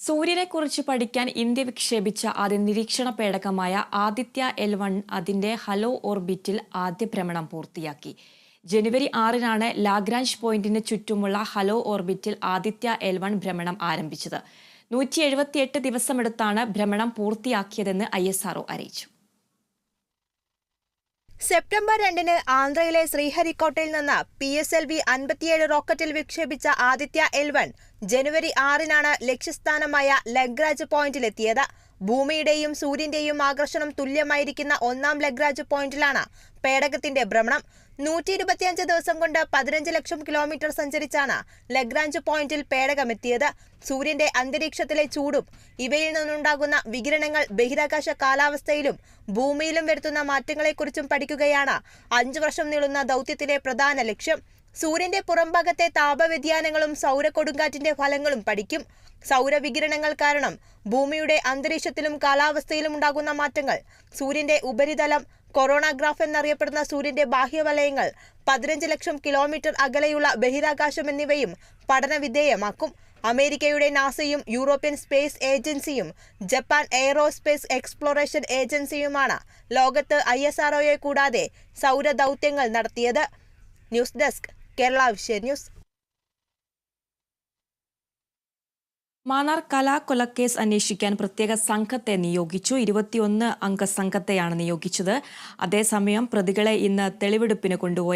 സൂര്യനെക്കുറിച്ച് പഠിക്കാൻ ഇന്ത്യ വിക്ഷേപിച്ച അതി നിരീക്ഷണ പേടകമായ ആദിത്യ എൽ വൺ അതിന്റെ ഹലോ ഓർബിറ്റിൽ ആദ്യ ഭ്രമണം പൂർത്തിയാക്കി. ജനുവരി ആറിനാണ് ലാഗ്രാഞ്ച് പോയിന്റിന് ചുറ്റുമുള്ള ഹലോ ഓർബിറ്റിൽ ആദിത്യ എൽ വൺ ഭ്രമണം ആരംഭിച്ചത്. നൂറ്റി എഴുപത്തിയെട്ട് ദിവസമെടുത്താണ് ഭ്രമണം പൂർത്തിയാക്കിയതെന്ന് ഐ അറിയിച്ചു. സെപ്റ്റംബർ രണ്ടിന് ആന്ധ്രയിലെ ശ്രീഹരിക്കോട്ടയിൽ നിന്ന് പി എസ് എൽ വി അൻപത്തിയേഴ് റോക്കറ്റിൽ വിക്ഷേപിച്ച ആദിത്യ എൽ വൺ ജനുവരി ആറിനാണ് ലക്ഷ്യസ്ഥാനമായ ലഗ്രാജ് പോയിന്റിലെത്തിയത്. ഭൂമിയുടെയും സൂര്യന്റെയും ആകർഷണം തുല്യമായിരിക്കുന്ന ഒന്നാം ലഗ്രാജ് പോയിന്റിലാണ് പേടകത്തിന്റെ ഭ്രമണം. നൂറ്റി ഇരുപത്തിയഞ്ച് ദിവസം കൊണ്ട് പതിനഞ്ച് ലക്ഷം കിലോമീറ്റർ സഞ്ചരിച്ചാണ് ലഗ്രാഞ്ച് പോയിന്റിൽ പേടകമെത്തിയത്. സൂര്യന്റെ അന്തരീക്ഷത്തിലെ ചൂടും ഇവയിൽ നിന്നുണ്ടാകുന്ന വികിരണങ്ങൾ ബഹിരാകാശ കാലാവസ്ഥയിലും ഭൂമിയിലും വരുത്തുന്ന മാറ്റങ്ങളെക്കുറിച്ചും പഠിക്കുകയാണ് അഞ്ചു വർഷം നീളുന്ന ദൗത്യത്തിലെ പ്രധാന ലക്ഷ്യം. സൂര്യന്റെ പുറംഭാഗത്തെ താപവ്യതിയാനങ്ങളും സൗരക്കൊടുങ്കാറ്റിന്റെ ഫലങ്ങളും പഠിക്കും. സൗരവികിരണങ്ങൾ കാരണം ഭൂമിയുടെ അന്തരീക്ഷത്തിലും കാലാവസ്ഥയിലും ഉണ്ടാകുന്ന മാറ്റങ്ങൾ. സൂര്യന്റെ ഉപരിതലം കൊറോണഗ്രാഫ് എന്നറിയപ്പെടുന്ന സൂര്യന്റെ ബാഹ്യവലയങ്ങൾ പതിനഞ്ച് ലക്ഷം കിലോമീറ്റർ അകലെയുള്ള ബഹിരാകാശം എന്നിവയും പഠനവിധേയമാക്കും. അമേരിക്കയുടെ നാസയും യൂറോപ്യൻ സ്പേസ് ഏജൻസിയും ജപ്പാൻ എയറോസ്പേസ് എക്സ്പ്ലോറേഷൻ ഏജൻസിയുമാണ് ലോകത്ത് ഐ കൂടാതെ സൗരദൗത്യങ്ങൾ നടത്തിയത്. ന്യൂസ് ഡെസ്ക് കേരള വിഷയ ന്യൂസ്. മാന്നാർ കലാകൊലക്കേസ് അന്വേഷിക്കാൻ പ്രത്യേക സംഘത്തെ നിയോഗിച്ചു. ഇരുപത്തിയൊന്ന് അംഗ സംഘത്തെയാണ് നിയോഗിച്ചത്. അതേസമയം പ്രതികളെ ഇന്ന് തെളിവെടുപ്പിന് കൊണ്ടുപോയ.